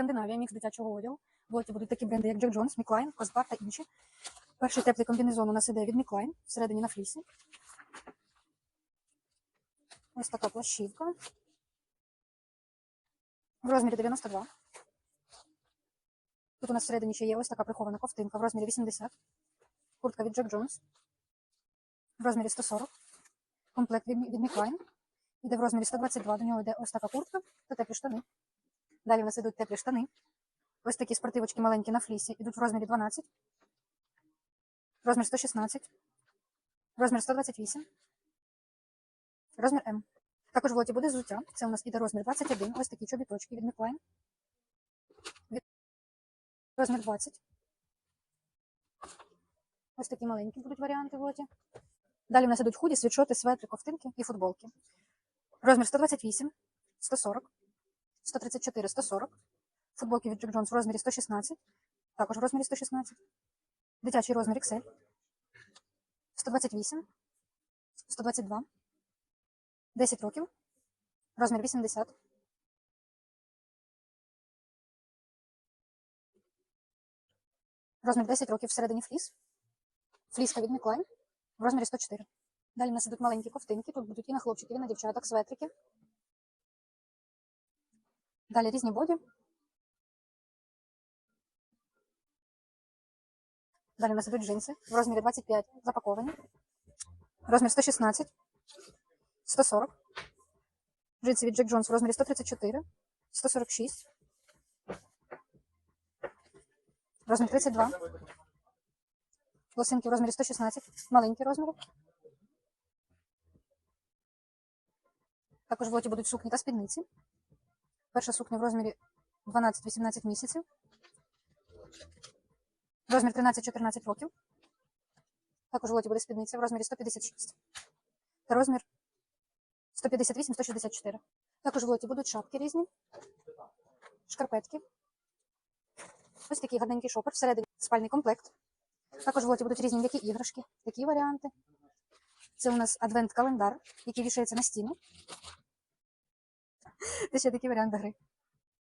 Скандинавія, мікс дитячого одягу. В лоті будуть такі бренди, як Jack Jones, Міклайн, Костбар та інші. Перший теплий комбінезон у нас іде від Міклайн, всередині на флісі. Ось така плащівка. В розмірі 92. Тут у нас всередині ще є ось така прихована ковтинка в розмірі 80. Куртка від Jack Jones. В розмірі 140. Комплект від Міклайн. Іде в розмірі 122. До нього йде ось така куртка та теплі штани. Далі в нас ідуть теплі штани. Ось такі спортивочки маленькі на флісі. Ідуть в розмірі 12. Розмір 116. Розмір 128. Розмір М. Також в лоті буде взуття. Це у нас іде розмір 21. Ось такі чобіточки від Міклайн. Розмір 20. Ось такі маленькі будуть варіанти в лоті. Далі в нас ідуть худі, світшоти, светри, ковтинки і футболки. Розмір 128, 140, 134, 140. Футболки від Jack Jones в розмірі 116. Також в розмірі 116. Дитячий розмір XL. 128, 122. 10 років. Розмір 80. Розмір 10 років всередині фліс. Фліска від Міклайн в розмірі 104. Далі у нас ідуть маленькі ковтинки. Тут будуть і на хлопчиків, і на дівчаток, светрики. Далі різні боді. Далі у нас ідуть джинси в розмірі 25 запаковані. Розмір 116, 140. Джинси від Jack Jones в розмірі 134, 146. Розмір 32. Лосинки в розмірі 116, маленькі розміри. Також в лоті будуть сукні та спідниці. Перша сукня в розмірі 12-18 місяців. Розмір 13-14 років. Також в лоті буде спідниця в розмірі 156. Та розмір 158-164. Також в лоті будуть шапки різні, шкарпетки. Ось такий гарненький шопер, всередині спальний комплект. Також в лоті будуть різні м'які іграшки, такі варіанти. Це у нас адвент-календар, який вішається на стіну. Це ще такий варіант гри.